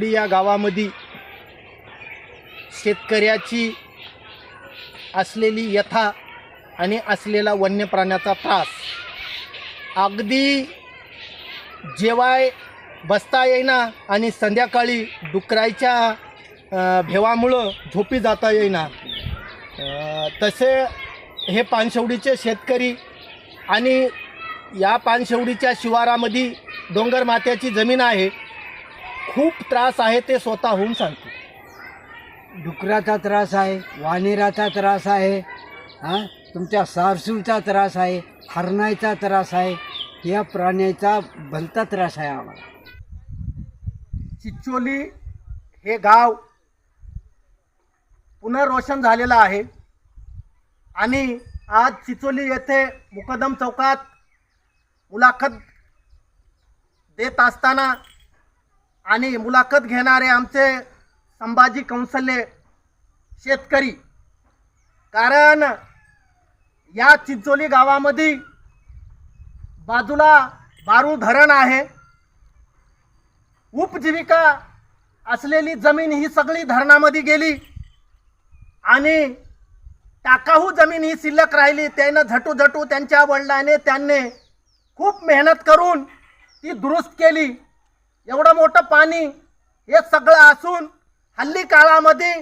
पानशेवडी या गावामध्ये शेतकऱ्याची असलेली व्यथा आणि असलेला वन्य प्राण्याचा त्रास. अगदी जेवाय बसता येईना आणि संध्याकाळी डुकरायच्या भेवामुळं झोपी जाता येईना. तसे हे पानशेवडीचे शेतकरी आणि या पानशेवडीच्या शिवारामध्ये डोंगर मात्याची जमीन आहे. खूप त्रास आहे ते स्वतःहून सांगते. डुकराचा त्रास आहे वानेराचा त्रास आहे हां? तुमच्या सारसूळचा त्रास आहे हरणाचा त्रास आहे या प्राण्याचा भलता त्रास आहे आम्हाला. चिचोली हे गाव पुनर्वसन झालेलं आहे आणि आज चिचोली येथे मुकदम चौकात मुलाखत देत असताना आणि मुलाखत घेणारे आमचे संभाजी कौशल्य शेतकरी. कारण या चिंचोली गावामध्ये बाजूला बारू धरण आहे. उपजीविका असलेली जमीन ही सगळी धरणामध्ये गेली आणि टाकाहू जमीन ही शिल्लक राहिली. त्यानं झटू झटू त्यांच्या वडिलाने त्यांनी खूप मेहनत करून ती दुरुस्त केली. एवढं मोठं पाणी हे सगळं असून हल्ली काळामध्ये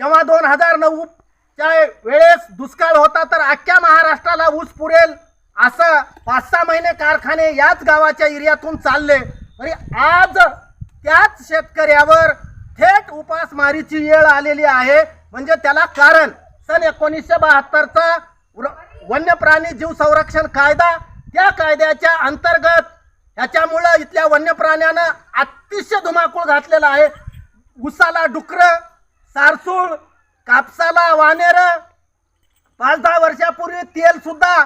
जेव्हा दोन हजार नऊच्या वेळेस दुष्काळ होता तर अख्ख्या महाराष्ट्राला ऊस पुरेल असं पाच सहा महिने कारखाने याच गावाच्या एरियातून चालले. तरी आज त्याच शेतकऱ्यावर थेट उपासमारीची वेळ आलेली आहे. म्हणजे त्याला कारण सन एकोणीसशे बहात्तरचा वन्य प्राणी जीव संरक्षण कायदा त्या कायद्याच्या अंतर्गत ह्याच्यामुळं इथल्या वन्य प्राण्यानं अतिशय धुमाकूळ घातलेला आहे. उसाला डुकरं सारसूळ कापसाला वानेर. पाच दहा वर्षापूर्वी तेल सुद्धा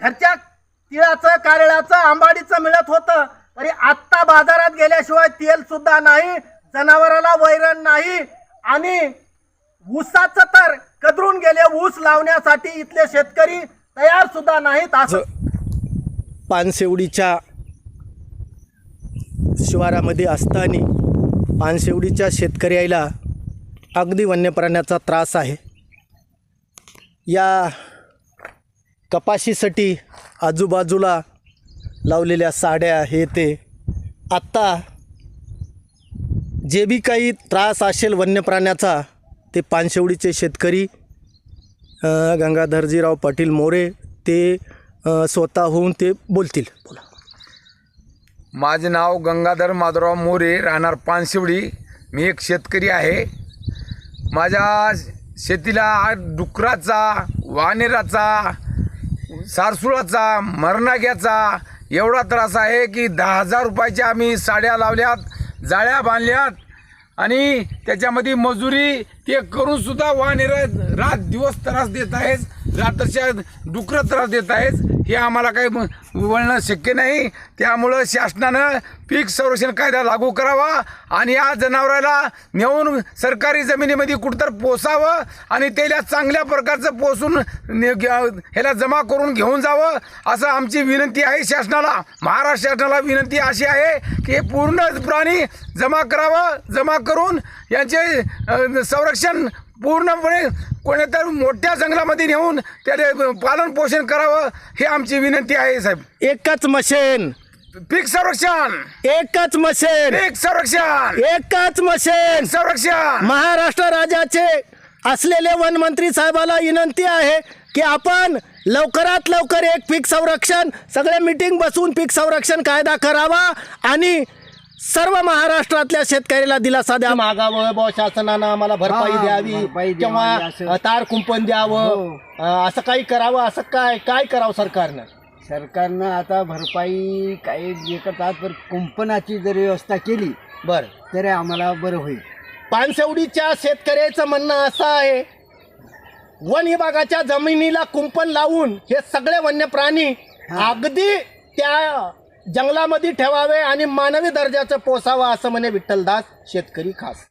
घरच्या तिळाचं कारळाचं आंबाडीचं मिळत होतं. तरी आत्ता बाजारात गेल्याशिवाय तेल सुद्धा नाही जनावराला वैरण नाही. आणि ऊसाचं तर कदरून गेले ऊस लावण्यासाठी इथले शेतकरी तयार सुद्धा नाहीत असं. पानसेवडीच्या शिवारामध्ये असताना पानशेवडीच्या शेतकऱ्याला अगदी वन्यप्राण्याचा त्रास आहे. या कपाशीसाठी आजूबाजूला लावलेल्या साड्या हे ते. आत्ता जे बी काही त्रास असेल वन्य प्राण्याचा ते पानशेवडीचे शेतकरी गंगाधरजीराव पाटील मोरे ते स्वतःहून ते बोलतील. बोला. माझे नाव गंगाधर माधवराव मोरे राहणार पानशिवडी. मी एक शेतकरी आहे. माझ्या शेतीला डुकराचा वानेराचा सारसुळाचा मरणाग्याचा एवढा त्रास आहे की दहा हजार रुपयाच्या आम्ही साड्या लावल्यात जाळ्या बांधल्यात आणि त्याच्यामध्ये मजुरी ते करूनसुद्धा वानेर रात दिवस त्रास देत आहेस रात्रच्या डुकरं त्रास देत आहेस हे आम्हाला काही वळणं शक्य नाही. त्यामुळं शासनानं पीक संरक्षण कायदा लागू करावा आणि या जनावराला नेऊन सरकारी जमिनीमध्ये कुठंतर पोसावं आणि त्याला चांगल्या प्रकारचं पोसून ने- ह्याला जमा करून घेऊन जावं असं आमची विनंती आहे शासनाला. महाराष्ट्र शासनाला विनंती अशी आहे की हे पूर्ण प्राणी जमा करावं जमा करून यांचे संरक्षण पूर्णपणे कोणत्या मोठ्या जंगलामध्ये नेऊन त्याला पालन पोषण करावं हे आमची विनंती आहे साहेब. एकच मशीन. पीक संरक्षण. एकच मशीन. पीक संरक्षण. एकच मशीन. संरक्षण. महाराष्ट्र राज्याचे असलेले वनमंत्री साहेबाला विनंती आहे की आपण लवकरात लवकर एक पीक संरक्षण सगळे मीटिंग बसून पीक संरक्षण कायदा करावा आणि सर्व महाराष्ट्रातल्या शेतकऱ्याला दिलासा द्या. मागावं बुवा शासनानं आम्हाला भरपाई हा, द्यावी. भरपाई द्यावी किंवा असं. तार कुंपण द्यावं. हो. अ, असं काही करावं असं काय काय करावं सरकारनं? सरकारनं आता भरपाई काही एकतात तर कुंपणाची जर व्यवस्था केली बरं. तरी आम्हाला बरं होईल. पानसेवडीच्या शेतकऱ्याचं म्हणणं असं आहे वन विभागाच्या जमिनीला कुंपण लावून हे सगळे वन्य प्राणी अगदी त्या जंगलामध्ये ठेवावे आणि मानवी दर्जाचं पोसावं असं म्हणे विठ्ठलदास शेतकरी खास.